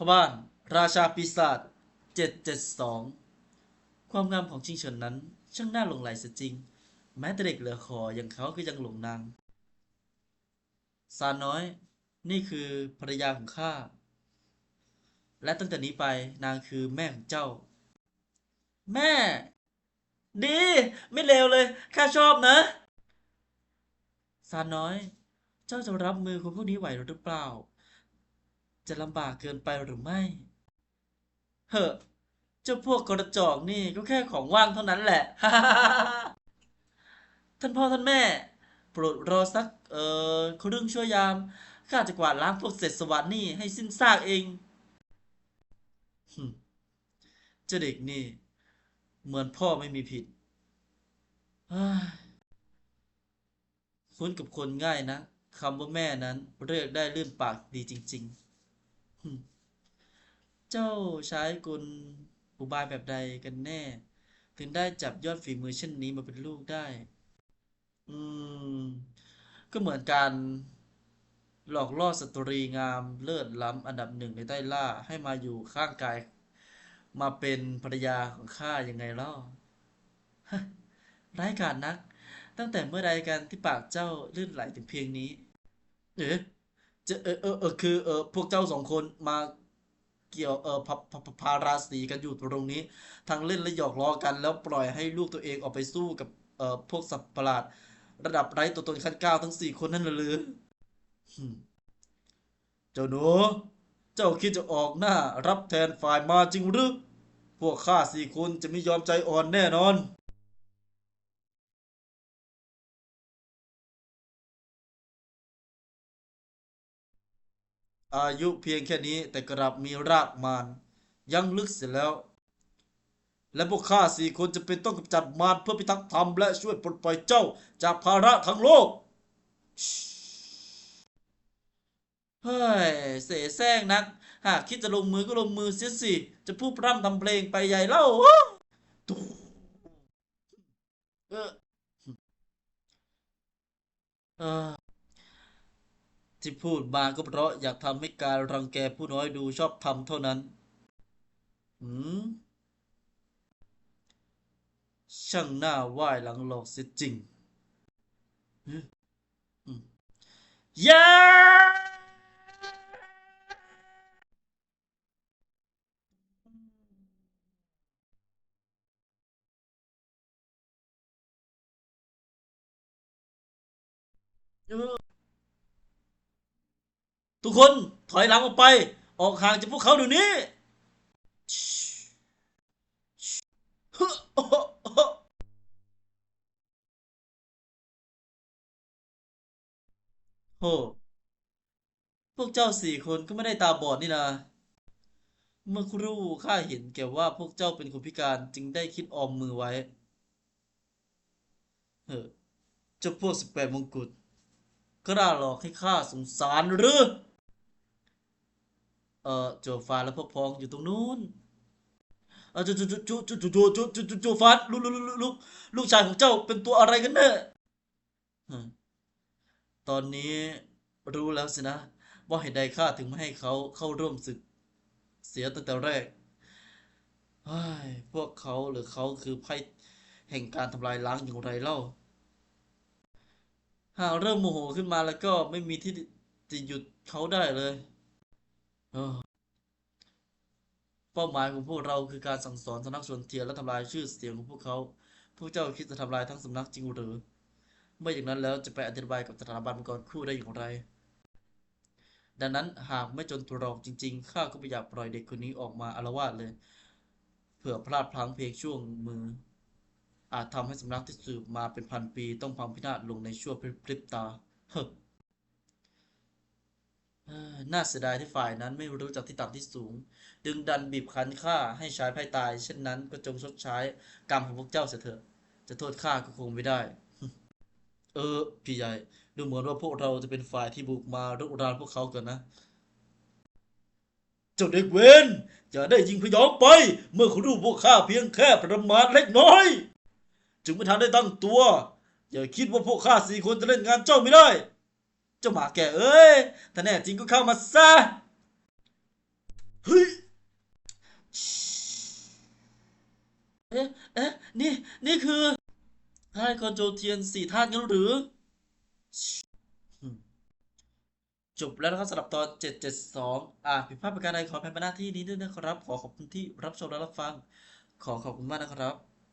พ่อบ้านราชาปีศาจ772 ความงามของชิงเฉินนั้น ช่างน่าหลงไหลเสียจริง แม้แต่เด็กเหลือคออย่างเขาก็ยังหลงนางซานน้อย นี่คือภรรยาของข้า และตั้งแต่นี้ไปนางคือแม่ของเจ้า แม่ ดี ไม่เลวเลย ข้าชอบนะซานน้อย เจ้าจะรับมือคนพวกนี้ไหวหรือเปล่า จะลำบากเกินไปหรือไม่ เฮ้อเจ้าพวกกระจอกนี่ก็แค่ของว่างเท่านั้นแหละ ท่านพ่อท่านแม่ โปรดรอสัก เอ่อครึ่งชั่วยาม ข้าจะกวาดล้างพวกเศษสวัสดนี่ให้สิ้นซากเองเจ้าเด็กนี่ เหมือนพ่อไม่มีผิดคุ้นกับคนง่ายนะคำว่าแม่นั้นเรียกได้ลื่นปากดีจริง ๆ เจ้าใช้กลอุบายแบบใดกันแน่ ถึงได้จับยอดฝีมือเช่นนี้มาเป็นลูกได้ อืม ก็เหมือนการหลอกล่อสตรีงามเลิศล้ำอันดับหนึ่งในใต้ล่าให้มาอยู่ข้างกาย มาเป็นภรรยาของข้ายังไงเล่าฮะร้ายกาจนัก ตั้งแต่เมื่อใดกันที่ปากเจ้าลื่นไหลถึงเพียงนี้ เอ๊ะ จะเออเออเออคือเออพวกเจ้าสองคนมาเกี่ยวเออพาพาพพาราสีกันอยู่ตรงนี้ ทั้งเล่นและหยอกล้อกัน แล้วปล่อยให้ลูกตัวเองออกไปสู้กับเออพวกสัตว์ประหลาด ระดับไร้ตัวตนขั้นเก้าทั้งสี่คนนั่นหรือเจ้าหนูเจ้าคิดจะออกหน้า รับแทนฝ่ายมาจริงหรือพวกข้าสี่คนจะไม่ยอมใจอ่อนแน่นอน อายุเพียงแค่นี้แต่กลับมีรากมารยังลึกเสียแล้ว และพวกข้าสี่คนจะเป็นต้องกำจัดมารเพื่อพิทักษ์ธรรมและช่วยปลดปล่อยเจ้าจากภาระทั้งโลกเฮ้ยเสแสร้งนัก หากคิดจะลงมือก็ลงมือเสียสิ จะพูดร่ำทำเพลงไปใหญ่เล่าตุ๊เออเออ ที่พูดมาก็เพราะอยากทำให้การรังแกผู้น้อยดูชอบธรรมเท่านั้น หืม ช่างน่าไหว้หลังหลอกเสียจริงฮึอืมยาเออ ทุกคนถอยหลังออกไป ออกห่างจากพวกเขาเดี๋ยวนี้โหพวกเจ้าสี่คนก็ไม่ได้ตาบอดนี่นะเมื่อครู่ข้าเห็นแก่ว่าพวกเจ้าเป็นคนพิการจึงได้คิดออมมือไว้ เฮ้อเจ้าพวกสิบแปดมงกุฎกล้าหลอกให้ข้าสงสารหรือ ออโจฟานและพวกพ้องอยู่ตรงนู้นเออโจโจโจโจโจโจโจโจโจโจฟานลูกลูกลูกลูกลูกชายของเจ้าเป็นตัวอะไรกันแน่ฮะตอนนี้รู้แล้วสินะ ว่าเหตุใดข้าถึงไม่ให้เขาเข้าร่วมศึก เสียตั้งแต่แรกเฮ้ยพวกเขาหรือเขาคือไพ่แห่งการทำลายล้างอย่างไรเล่า หากเริ่มโมโหขึ้นมาแล้วก็ไม่มีที่จะหยุดเขาได้เลย เป้าหมายของพวกเราคือการสั่งสอนสำนักชนเทียนและทำลายชื่อเสียงของพวกเขา พวกเจ้าคิดจะทำลายทั้งสำนักจริงหรือไม่อย่างนั้นแล้วจะไปอธิบายกับสถาบันมังกรคู่ได้อย่างไร ดังนั้นหากไม่จนตัวรองจริงๆ ข้าก็ไม่อยากปล่อยเด็กคนนี้ออกมาอาละวาดเลย เผื่อพลาดพลั้งเพียงช่วงมือ อาจทำให้สำนักที่สืบมาเป็นพันปีต้องพังพินาศลงในชั่วพริบตา เฮ้อ น่าเสียดายที่ฝ่ายนั้นไม่รู้จักที่ต่ำที่สูง ดึงดันบีบคั้นข้าให้ชายไพ่ตาย เช่นนั้นก็จงชดใช้กรรมของพวกเจ้าเสียเถอะ จะโทษข้าก็คงไม่ได้ เออ พี่ใหญ่ ดูเหมือนว่าพวกเราจะเป็นฝ่ายที่บุกมารุกรานพวกเขากันนะเจ้าเด็กเวนอย่าได้ยิงพยองไป เมื่อเขาดูพวกข้าเพียงแค่ประมาทเล็กน้อย จึงไม่ทันได้ตั้งตัว อย่าคิดว่าพวกข้าสี่คนจะเล่นงานเจ้าไม่ได้ จ้าหมาแกเอ้ย ถ้าแน่จริงก็เข้ามาซะ เฮ้ย เอ๊ะ เอ๊นี่ นี่คือให้คอนโจเทียนสี่ธาตุกันหรือ จบแล้วนะครับสำหรับตอน 772 อ่าผิดพลาดประการใดขอแพ้มาหน้าที่นี้ด้วยนะครับ ขอขอบคุณที่รับชมและรับฟัง ขอขอบคุณมากนะครับ